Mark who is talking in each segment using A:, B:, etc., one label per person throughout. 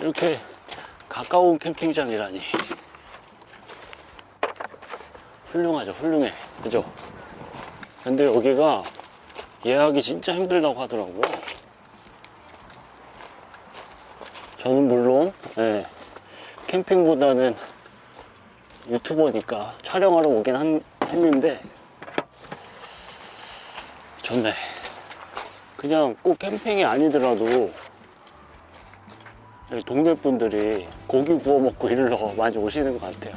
A: 이렇게 가까운 캠핑장이라니. 훌륭하죠 훌륭해. 그죠? 근데 여기가 예약이 진짜 힘들다고 하더라고요 저는 물론 예, 캠핑보다는 유튜버니까 촬영하러 오긴 한- 했는데 좋네. 그냥 꼭 캠핑이 아니더라도 여기 동네 분들이 고기 구워 먹고 이러러 많이 오시는 것 같아요.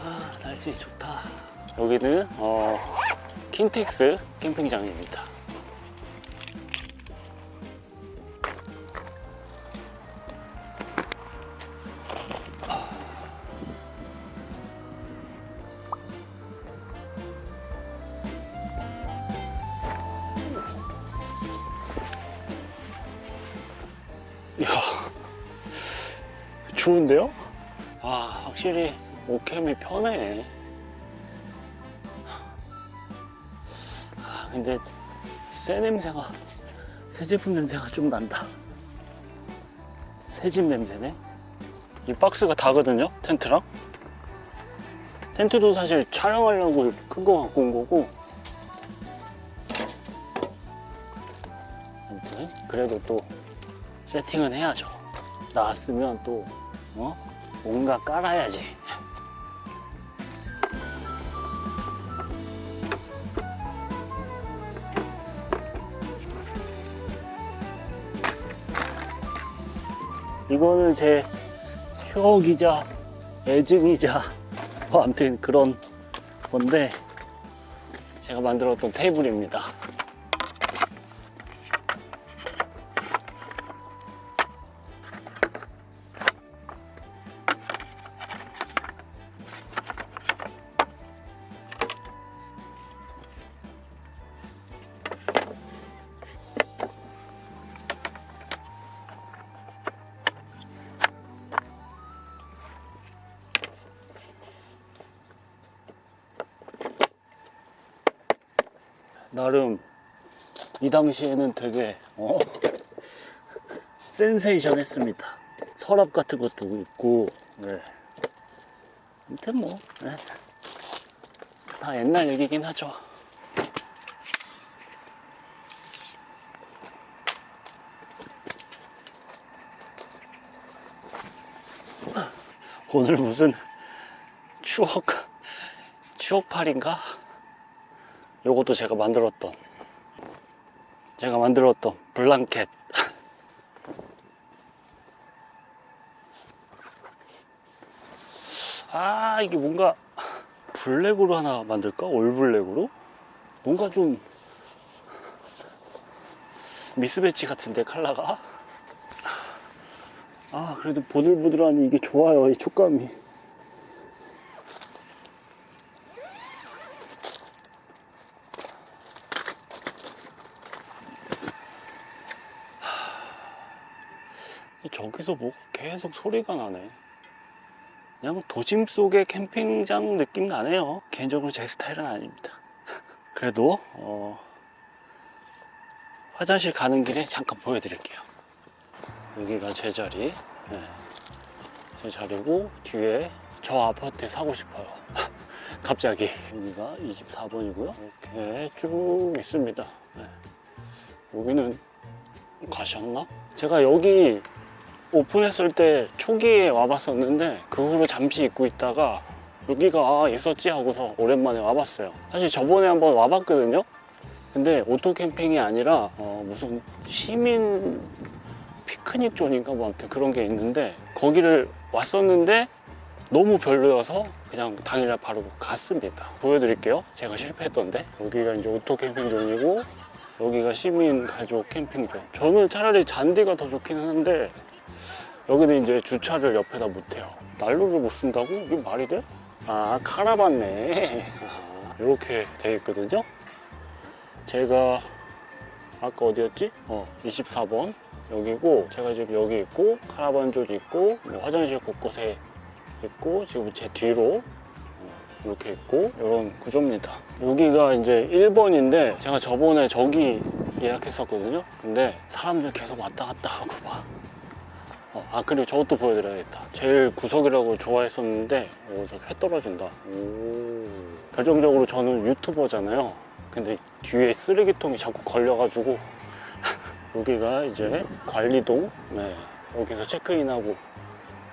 A: 아, 날씨 좋다. 여기는 어, 킨텍스 캠핑장입니다. 좋은데요? 아, 확실히 오캠이 편해. 아, 근데 새 냄새가, 새 제품 냄새가 좀 난다. 새집 냄새네. 이 박스가 다거든요, 텐트랑. 텐트도 사실 촬영하려고 큰 거 갖고 온 거고. 아무튼 그래도 또 세팅은 해야죠. 나왔으면 또, 어? 뭔가 깔아야지. 이거는 제 추억이자 애증이자 뭐 아무튼 그런 건데 제가 만들었던 테이블입니다. 나름 이 당시에는 되게 어? 센세이션 했습니다. 서랍 같은 것도 있고, 네. 아무튼 뭐, 네. 다 옛날 얘기긴 하죠. 오늘 무슨 추억, 추억팔인가? 요것도 제가 만들었던 제가 만들었던 블랑켓 아 이게 뭔가 블랙으로 하나 만들까? 올블랙으로? 뭔가 좀 미스매치 같은데 컬러가 아 그래도 보들보들하니 이게 좋아요 이 촉감이 저기서 뭐가 계속 소리가 나네. 그냥 도심 속의 캠핑장 느낌 나네요. 개인적으로 제 스타일은 아닙니다. 그래도 어, 화장실 가는 길에 잠깐 보여드릴게요. 여기가 제 자리. 네. 제 자리고 뒤에 저 아파트 사고 싶어요. 갑자기 여기가 24번이고요. 이렇게 쭉 있습니다. 네. 여기는 가셨나? 제가 여기 오픈했을 때 초기에 와봤었는데 그 후로 잠시 잊고 있다가 여기가 아, 있었지 하고서 오랜만에 와봤어요. 사실 저번에 한번 와봤거든요. 근데 오토 캠핑이 아니라 어, 무슨 시민 피크닉 존인가 뭐 아무튼 그런 게 있는데 거기를 왔었는데 너무 별로여서 그냥 당일날 바로 갔습니다. 보여드릴게요. 제가 실패했던데 여기가 이제 오토 캠핑 존이고 여기가 시민 가족 캠핑 존. 저는 차라리 잔디가 더 좋기는 한데 여기는 이제 주차를 옆에다 못해요. 난로를 못 쓴다고? 이게 말이 돼? 아, 카라반네. 아, 이렇게 돼 있거든요. 제가 아까 어디였지? 어, 24번 여기고 제가 지금 여기 있고 카라반 쪽 있고 뭐 화장실 곳곳에 있고 지금 제 뒤로 어, 이렇게 있고 이런 구조입니다. 여기가 이제 1번인데 제가 저번에 저기 예약했었거든요. 근데 사람들 계속 왔다 갔다 하고 막. 어, 아 그리고 저것도 보여드려야겠다. 제일 구석이라고 좋아했었는데 오, 저회 떨어진다. 오. 결정적으로 저는 유튜버잖아요. 근데 뒤에 쓰레기통이 자꾸 걸려가지고 여기가 이제 관리동. 네, 여기서 체크인하고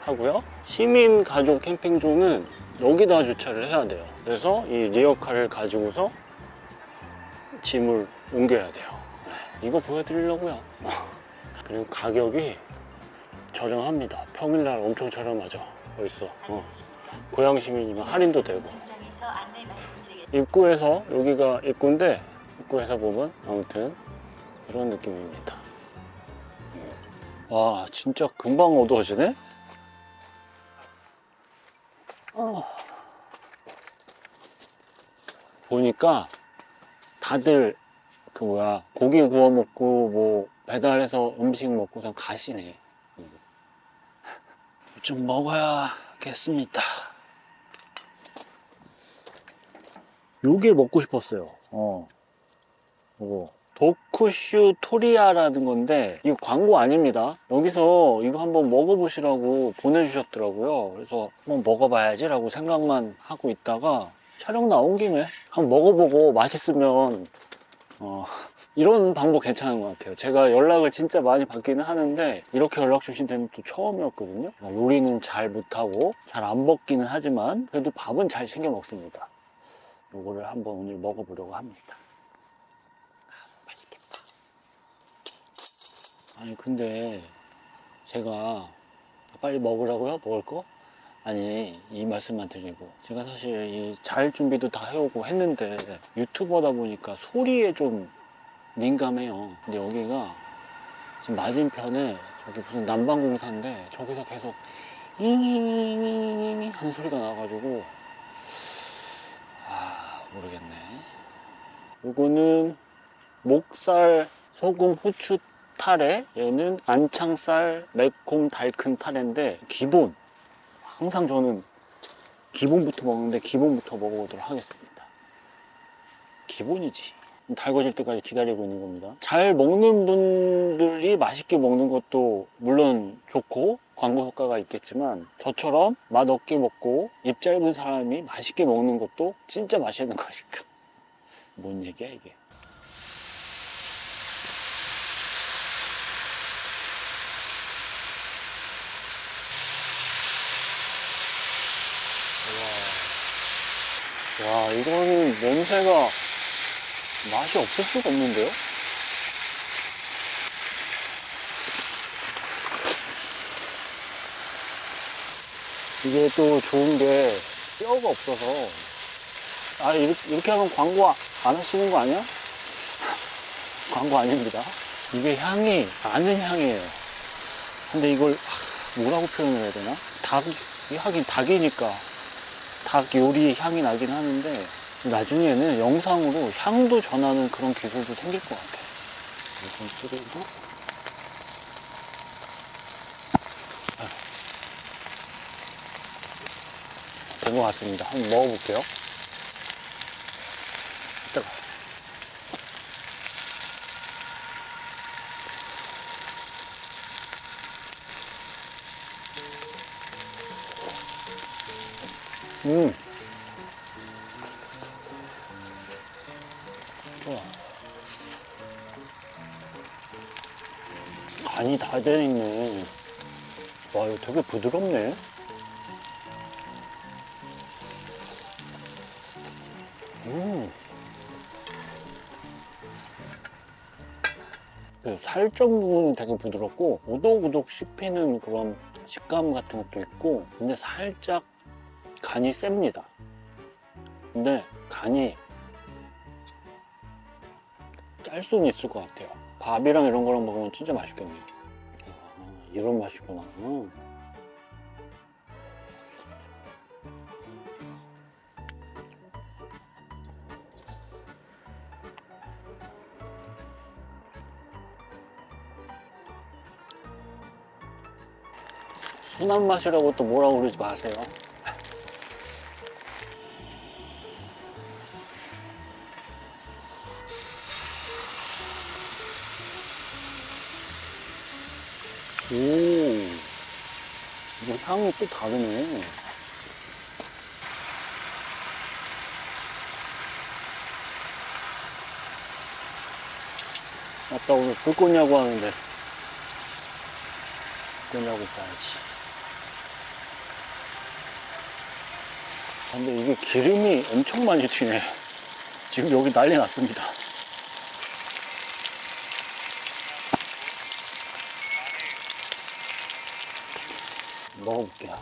A: 하고요. 시민 가족 캠핑존은 여기다 주차를 해야 돼요. 그래서 이 리어카를 가지고서 짐을 옮겨야 돼요. 네, 이거 보여드리려고요. 그리고 가격이 저렴합니다. 평일날 엄청 저렴하죠. 벌써. 어. 고양 시민이면 할인도 되고. 입구에서 여기가 입구인데 입구에서 보면 아무튼 이런 느낌입니다. 와 진짜 금방 어두워지네. 어. 보니까 다들 그 뭐야 고기 구워 먹고 뭐 배달해서 음식 먹고선 가시네. 음. 좀 먹어야겠습니다. 요게 먹고 싶었어요. 어. 이거. 도쿠슈 토리아라는 건데, 이거 광고 아닙니다. 여기서 이거 한번 먹어보시라고 보내주셨더라고요. 그래서 한번 먹어봐야지 라고 생각만 하고 있다가 촬영 나온 김에 한번 먹어보고 맛있으면, 어, 이런 방법 괜찮은 것 같아요. 제가 연락을 진짜 많이 받기는 하는데, 이렇게 연락 주신 데는 또 처음이었거든요. 어, 요리는 잘 못하고, 잘 안 먹기는 하지만, 그래도 밥은 잘 챙겨 먹습니다. 요거를 한번 오늘 먹어보려고 합니다. 아, 맛있겠다. 아니, 근데 제가 빨리 먹으라고요? 먹을 거? 아니, 이 말씀만 드리고. 제가 사실 이 잘 준비도 다 해오고 했는데 유튜버다 보니까 소리에 좀 민감해요. 근데 여기가 지금 맞은편에 저기 무슨 난방공사인데 저기서 계속 잉잉잉잉잉 하는 소리가 나가지고 아 모르겠네. 요거는 목살 소금 후추 타레 얘는 안창살 매콤 달큰 타레인데 기본 항상 저는 기본부터 먹는데 기본부터 먹어보도록 하겠습니다. 기본이지. 달궈질 때까지 기다리고 있는 겁니다. 잘 먹는 분들이 맛있게 먹는 것도 물론 좋고 광고 효과가 있겠지만 저처럼 맛 없게 먹고 입 짧은 사람이 맛있게 먹는 것도 진짜 맛있는 거니까. 뭔 얘기야 이게? 와, 와 이거는 냄새가 맛이 없을 수가 없는데요? 이게 또 좋은 게 뼈가 없어서 아 이렇게, 이렇게 하면 광고 아- 안 하시는 거 아니야? 광고 아닙니다. 이게 향이 아는 향이에요. 근데 이걸 하, 뭐라고 표현을 해야 되나? 닭이 하긴 닭이니까 닭 요리 향이 나긴 하는데 나중에는 영상으로 향도 전하는 그런 기술도 생길 것 같아요. 이건 뿌리고 된것 같습니다. 한번 먹어볼게요. 뜨거. 음. 간이 다돼 있네. 와, 이거 되게 부드럽네. 음. 그 살점 부분은 되게 부드럽고 오독오독 씹히는 그런 식감 같은 것도 있고 근데 살짝 간이 셉니다. 근데 간이 짤 수는 있을 것 같아요. 밥이랑 이런 거랑 먹으면 진짜 맛있겠네요. 아, 이런 맛이구나. 순한 맛이라고 또 뭐라고 그러지 마세요. 이거 향이 또 다르네. 아빠 오늘 불꽃야구 하는데 불꽃야구 봐야지. 아, 근데 이게 기름이 엄청 많이 튀네. 지금 여기 난리 났습니다. 먹어볼게요.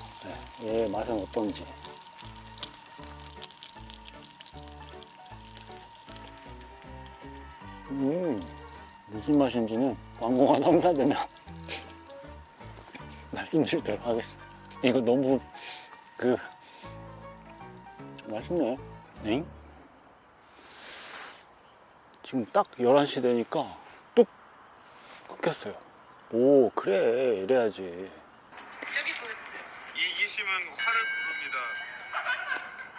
A: 네, 얘 맛은 어떤지. 음, 무슨 맛인지는 광고가 성사되면 말씀드리도록 하겠습니다. 이거 너무 그 맛있네. 엥? 지금 딱 11시 되니까 뚝 끊겼어요. 오, 그래. 이래야지.
B: 이기심은 화를 부릅니다.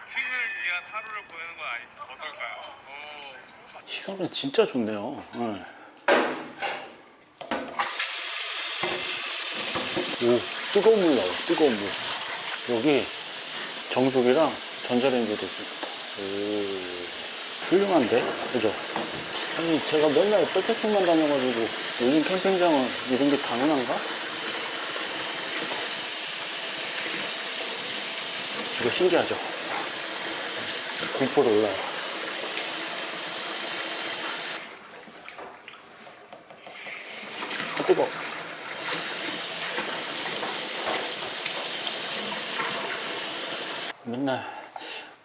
B: 킹을 위한 하루를 보내는 건 아니 어떨까요? 오.
A: 시선은 진짜 좋네요. 네. 오, 뜨거운 물 나와요, 뜨거운 물. 여기 정수기랑 전자레인지도 있습니다. 오, 훌륭한데? 그죠? 아니, 제가 맨날 백패킹만 다녀가지고 요즘 캠핑장은 이런 게 당연한가? 이거 신기하죠? 공포로 올라요. 아, 뜨거. 맨날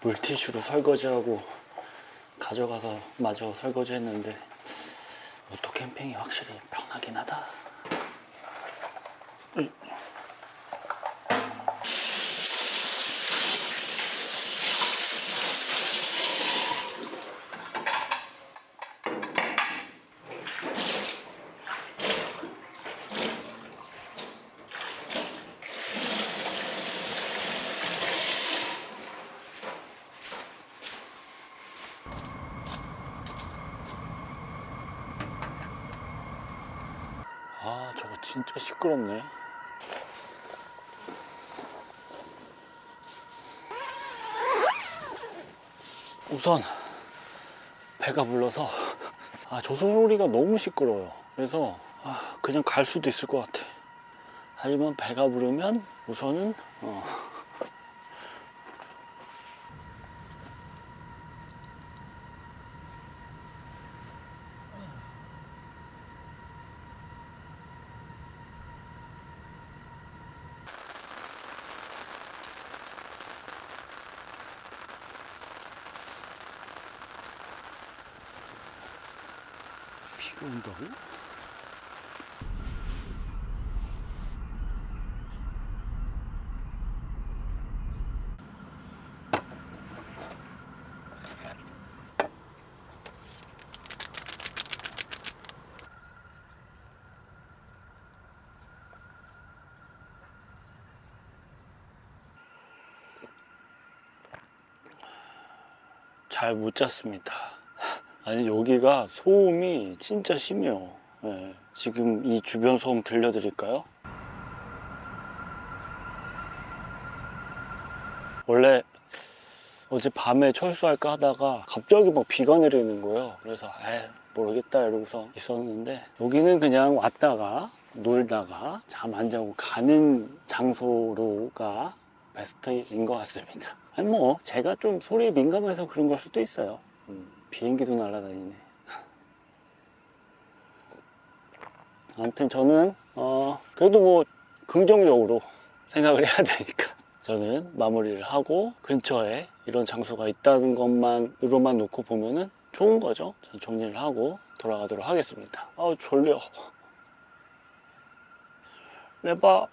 A: 물티슈로 설거지하고 가져가서 마저 설거지 했는데 오토 캠핑이 확실히 편하긴 하다. 진짜 시끄럽네. 우선 배가 불러서 아, 저 소리가 너무 시끄러워요. 그래서 아, 그냥 갈 수도 있을 것 같아. 하지만 배가 부르면 우선은 어, 비가 온다고? 잘 못 잤습니다. 아니 여기가 소음이 진짜 심해요. 예, 지금 이 주변 소음 들려드릴까요? 원래 어제 밤에 철수할까 하다가 갑자기 막 비가 내리는 거예요. 그래서 에 모르겠다 이러고서 있었는데 여기는 그냥 왔다가 놀다가 잠 안 자고 가는 장소로가 베스트인 것 같습니다. 아니 뭐 제가 좀 소리에 민감해서 그런 걸 수도 있어요. 음, 비행기도 날아다니네. 아무튼 저는 어 그래도 뭐 긍정적으로 생각을 해야 되니까 저는 마무리를 하고 근처에 이런 장소가 있다는 것만으로만 놓고 보면은 좋은 거죠. 저는 정리를 하고 돌아가도록 하겠습니다. 아우 졸려. 레바